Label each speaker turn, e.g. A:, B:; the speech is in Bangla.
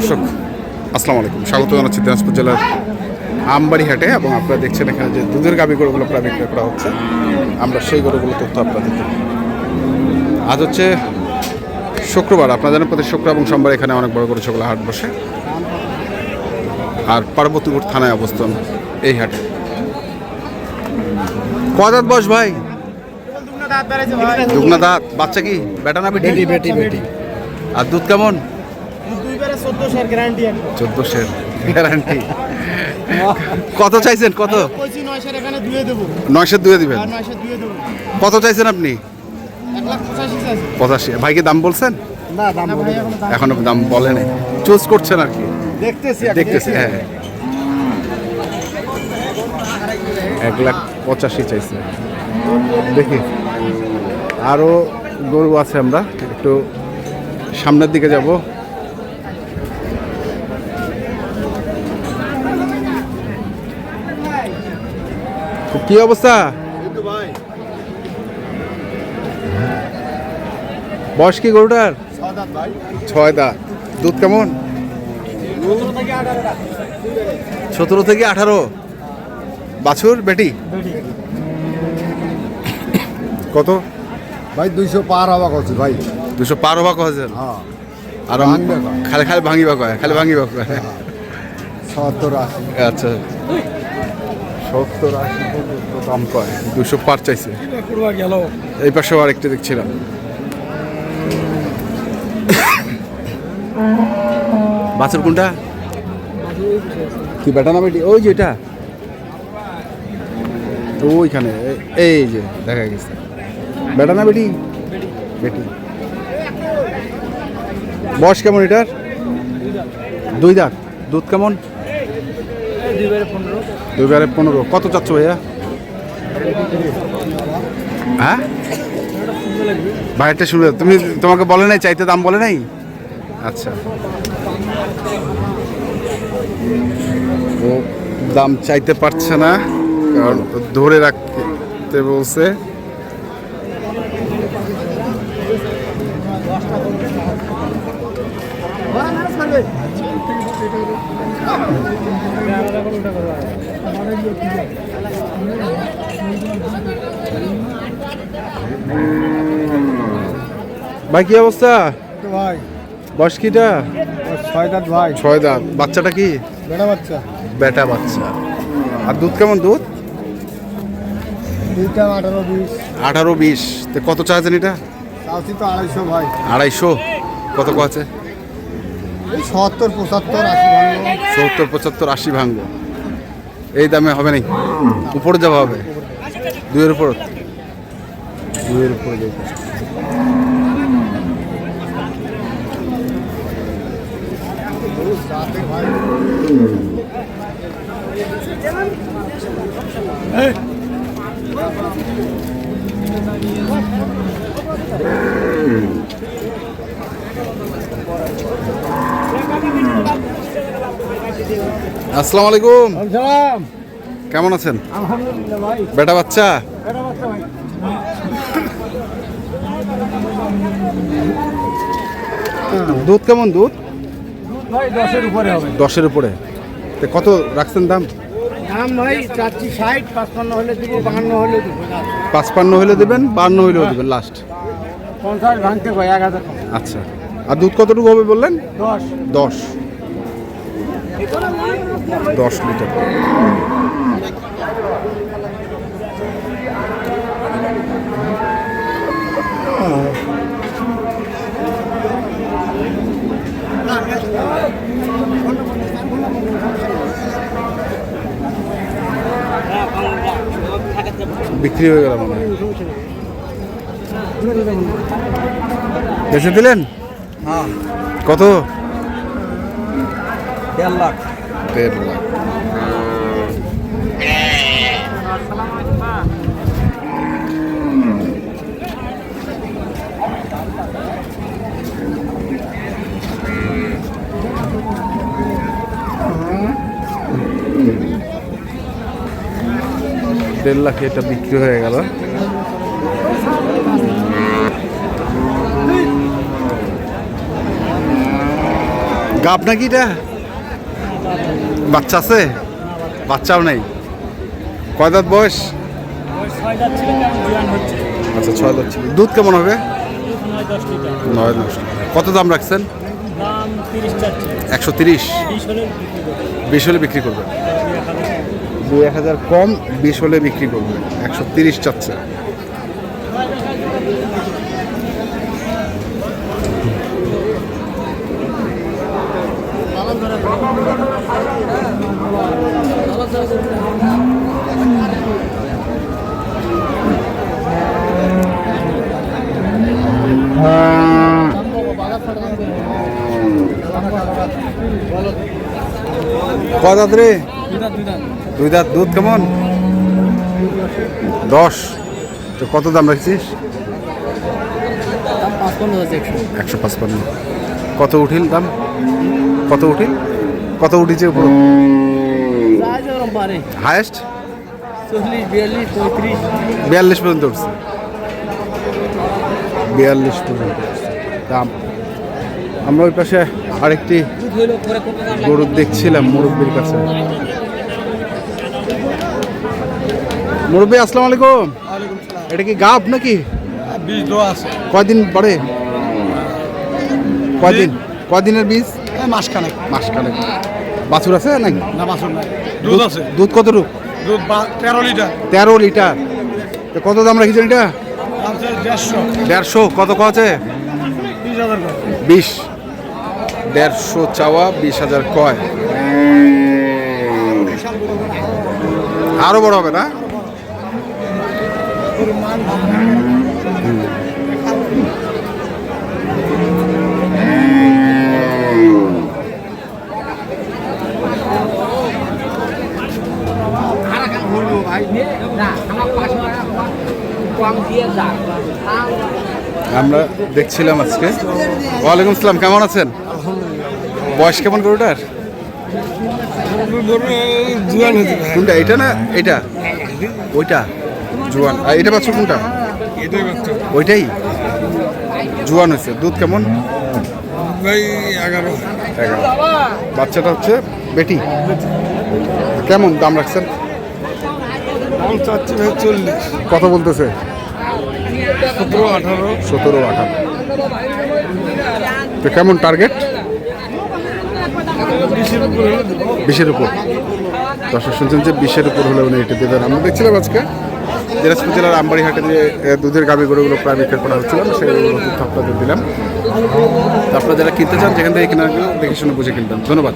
A: দর্শক আসসালামু আলাইকুম। স্বাগত জানাচ্ছি দিনাজপুর জেলার আমবাড়ি হাটে এবং আপনারা দেখছেন এখানে যে দুধের গাবি গরুগুলো প্রায় বিক্রয় করা হচ্ছে। আমরা সেই গরুগুলো তথ্য আপনাদের। আজ হচ্ছে শুক্রবার। আপনারা জানেন প্রতি শুক্র এবং সোমবার এখানে অনেক বড় গরু ছাগলের হাট বসে। আর পার্বতীপুর থানায় অবস্থান এই হাটে। কদাত বস ভাই? দুগনা দাঁত বাচ্চা কি? বেটা না বেটি
B: বেটি বেটি।
A: আর দুধ কেমন?
B: দুইবারে চোদ্দশোর গ্যারান্টি
A: চোদ্দোশের গ্যারান্টি কত চাইছেন? কত?
B: কইছি নয়শের এখানে দুয়ে দেবো।
A: দুয়ে দিবেন? কত চাইছেন আপনি?
B: এক লাখ পঁচাশি আছে।
A: পঁচাশি। ভাইকে দাম বলছেন?
B: না দাম ভাই এখনও দাম
A: বলে নাই। চুজ করছেন আর কি?
B: দেখতেছি
A: দেখতেছি হ্যাঁ। এক লাখ পঁচাশি চাইছে। দেখি। আরও গরু আছে আমরা। একটু সামনের দিকে যাব। কি অবস্থা? বয়স কি গরুটার? ছয় দা দুধ কেমন? সতেরো থেকে আঠারো। বাছুর বেটি? কত?
C: ভাই দুইশো পার হওয়া করছি ভাই।
A: দুশো পার হবা কহেছেন
C: হ্যাঁ।
A: আর। খালি খালি ভাঙিবা কয়? খালি ভাঙিবা কয়?
C: সত্তর আশি।
A: আচ্ছা। সত্তর আশি পর্যন্ত দাম কয় দুশো পার চাইছে।
B: গেল
A: এই পাশেও আরেকটা দেখছিলাম। বাছুর কোনটা? কি বেটা না বেটি? ওই যে এটা। ওইখানে এই যে, দেখা গেছে। বেটা না বেটি? বেটি। বয়স কেমন এটার? দুই দাঁত। দুধ কেমন?
B: দুইবারে পনেরো।
A: পনেরো কত চাচ্ছ ভাইয়া? হ্যাঁ? ভাইটা শুনবে তুমি তোমাকে বলে নাই, চাইতে দাম বলে নাই? আচ্ছা। ও দাম চাইতে পারছে না, কারণ ধরে রাখতে বলছে। ভাই কি অবস্থা?
C: ভাই।
A: বয়স কিটা?
C: ছয় দাঁত ভাই।
A: ছয় দাঁত। বাচ্চাটা কি?
C: বেটা বাচ্চা।
A: বেটা বাচ্চা। আর দুধ কেমন দুধ?
C: আঠারো বিশ।
A: কত চাইছেন এটা
C: আড়াইশো ভাই।
A: আড়াইশো। কত কো আছে?
C: সত্তর, পঁচাত্তর, আশি
A: সত্তর, পঁচাত্তর, আশি ভাঙবো। এই দামে হবে নাই উপরে যাওয়া হবে? দুইয়ের উপর? দুইয়ের উপরে যাবে আসসালামু আলাইকুম। কেমন আছেন?
C: আলহামদুলিল্লাহ ভাই।
A: বেটা বাচ্চা?
C: বেড়া বাচ্চা ভাই।
A: দুধ কেমন দুধ?
C: ভাই দশের উপরে হবে।
A: দশের উপরে। তো কত রাখছেন দাম?
C: দাম ভাই চারটি ষাট পাঁচপান্ন হলে দেবো বাহান্ন হলে দেবো।
A: পাঁচপান্ন হলে দেবেন বান্ন হলেও দেবেন লাস্ট
C: পঞ্চাশ ভাঙতে ভাই এক হাজার।
A: আচ্ছা। আর দুধ কতটুকু হবে বললেন?
C: দশ।
A: দশ। দশ লিটার। বিক্রি হয়ে গেল মনে হয়। বেঁচে দিলেন? কত?
C: দেড় লাখ।
A: দেড় লাখ। দেড় লাখে এটা বিক্রি হয়ে গেল। গাব নাকি এটা? বাচ্চা আছে? বাচ্চাও নেই। কয় দাঁত বয়স? আচ্ছা ছয় দাঁত ছিল। দুধ কেমন হবে?
B: নয় দশ
A: কত দাম রাখছেন? একশো তিরিশ।
B: বিশ হলে বিক্রি করবে
A: বিশ হলে বিক্রি করবে দুই এক হাজার কম, বিশ হলে বিক্রি করবে একশো তিরিশ চাচ্ছে। কয় দাঁত রে? দুই দাঁত দুধ কেমন? দশ। তো কত দাম রাখছিস?
B: একশো।
A: পাঁচপান্ন। কত উঠিল দাম? কত উঠিল? কত উঠেছে উপর? হায়েস্ট?
B: বিয়াল্লিশ
A: পর্যন্ত উঠছে। বিয়াল্লিশ পর্যন্ত দাম। আমরা ওই পাশে আরেকটি
B: কত
A: গরু দেখছিলাম মুরব্বীর কাছে। মুরব্বী আসসালামু আলাইকুম। এটা কি গাব নাকি?
C: বীজ দেওয়া আছে।
A: কয়দিন পরে? কয়দিন? কয়দিনের বীজ?
C: মাসখানেক।
A: মাস কালে বাছুর আছে নাকি?
C: না বাসন নাই। দুধ আছে।
A: দুধ কতটুক
C: দুধ তেরো লিটার।
A: তেরো লিটার। তো কত দাম রাখিছেন এটা?
C: দেড়শো।
A: দেড়শো। কত
C: বিশ হাজার
A: বিশ। দেড়শো চাওয়া, বিশ হাজার কয়। আরও বড় হবে না? আমরা দেখছিলাম আজকে। ওয়ালাইকুম আসসালাম, কেমন আছেন? বয়স কেমন গরুটার? কোনটা এটা না এটা? ওইটা জুয়ান। আর এটা পাচ্ছ কোনটা? ওইটাই? জুয়ান হয়েছে। দুধ কেমন?
C: এগারো।
A: এগারো। বাচ্চাটা হচ্ছে বেটি। কেমন দাম রাখছেন?
C: দাম চাচ্ছি ভাই চল্লিশ।
A: কত বলতেছে?
C: সতেরো আঠারো।
A: সতেরো আঠারো। তো কেমন টার্গেট?
C: বিশের উপরে
A: দর্শক শুনছেন যে বিশের উপর হলে উনি এটি দেবেন। আমরা দেখছিলাম আজকে দিনাজপুর জেলার আমবাড়িহাটে যে দুধের গাভী গরুগুলো প্রায় বিক্রি করা হচ্ছিল সেগুলো তথ্য আপনাদের দিলাম। আপনারা যারা কিনতে চান, যেখান থেকে কেনার, দেখে শুনে বুঝে কিনতাম ধন্যবাদ।